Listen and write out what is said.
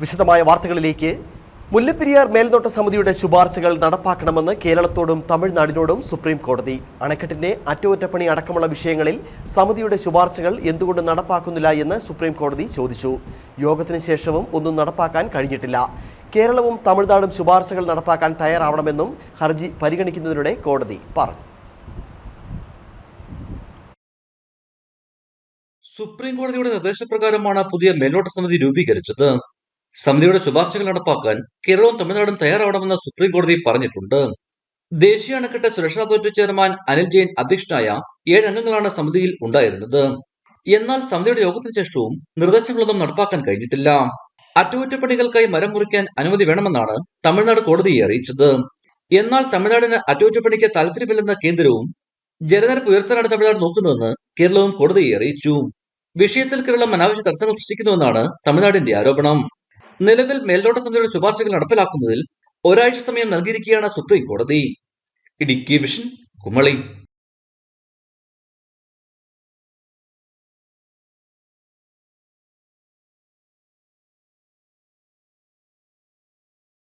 വിശദമായ വാർത്തകളിലേക്ക്. മുല്ലപ്പെരിയാർ മേൽനോട്ട സമിതിയുടെ ശുപാർശകൾ നടപ്പാക്കണമെന്ന് കേരളത്തോടും തമിഴ്നാടിനോടും സുപ്രീം കോടതി. അണക്കെട്ടിന്റെ അറ്റകുറ്റപ്പണി അടക്കമുള്ള വിഷയങ്ങളിൽ സമിതിയുടെ ശുപാർശകൾ എന്തുകൊണ്ട് നടപ്പാക്കുന്നില്ല എന്ന് സുപ്രീം കോടതി ചോദിച്ചു. യോഗത്തിന് ശേഷവും ഒന്നും നടപ്പാക്കാൻ കഴിഞ്ഞിട്ടില്ല. കേരളവും തമിഴ്നാടും ശുപാർശകൾ നടപ്പാക്കാൻ തയ്യാറാവണമെന്നും ഹർജി പരിഗണിക്കുന്നതിനിടെ കോടതി പറഞ്ഞു. സുപ്രീം കോടതിയുടെ നിർദ്ദേശപ്രകാരമാണ് പുതിയ മേൽനോട്ട സമിതി രൂപീകരിച്ചത്. സമിതിയുടെ ശുപാർശകൾ നടപ്പാക്കാൻ കേരളവും തമിഴ്നാടും തയ്യാറാവണമെന്ന് സുപ്രീം കോടതി പറഞ്ഞിട്ടുണ്ട്. ദേശീയ അണക്കെട്ട് സുരക്ഷാ അതോറിറ്റി ചെയർമാൻ അനിൽ ജെയിൻ അധ്യക്ഷനായ ഏഴ് അംഗങ്ങളാണ് സമിതിയിൽ ഉണ്ടായിരുന്നത്. എന്നാൽ സമിതിയുടെ യോഗത്തിന് ശേഷവും നിർദ്ദേശങ്ങളൊന്നും നടപ്പാക്കാൻ കഴിഞ്ഞിട്ടില്ല. അറ്റകുറ്റപ്പണികൾക്കായി മരം മുറിക്കാൻ അനുമതി വേണമെന്നാണ് തമിഴ്നാട് കോടതിയെ അറിയിച്ചത്. എന്നാൽ തമിഴ്നാടിന് അറ്റകുറ്റപ്പണിക്ക് താല്പര്യമില്ലെന്ന കേന്ദ്രവും ജലനിരപ്പ് ഉയർത്താനാണ് തമിഴ്നാട് നോക്കുന്നതെന്ന് കേരളവും കോടതിയെ അറിയിച്ചു. വിഷയത്തിൽ കേരളം അനാവശ്യ തടസ്സങ്ങൾ സൃഷ്ടിക്കുന്നുവെന്നാണ് തമിഴ്നാടിന്റെ ആരോപണം. നിലവിൽ മേൽനോട്ട സമിതിയുടെ ശുപാർശകൾ നടപ്പിലാക്കുന്നതിൽ ഒരാഴ്ച സമയം നൽകിയിരിക്കുകയാണ് സുപ്രീം കോടതി. ഇടുക്കി വിഷൻ കുമളി.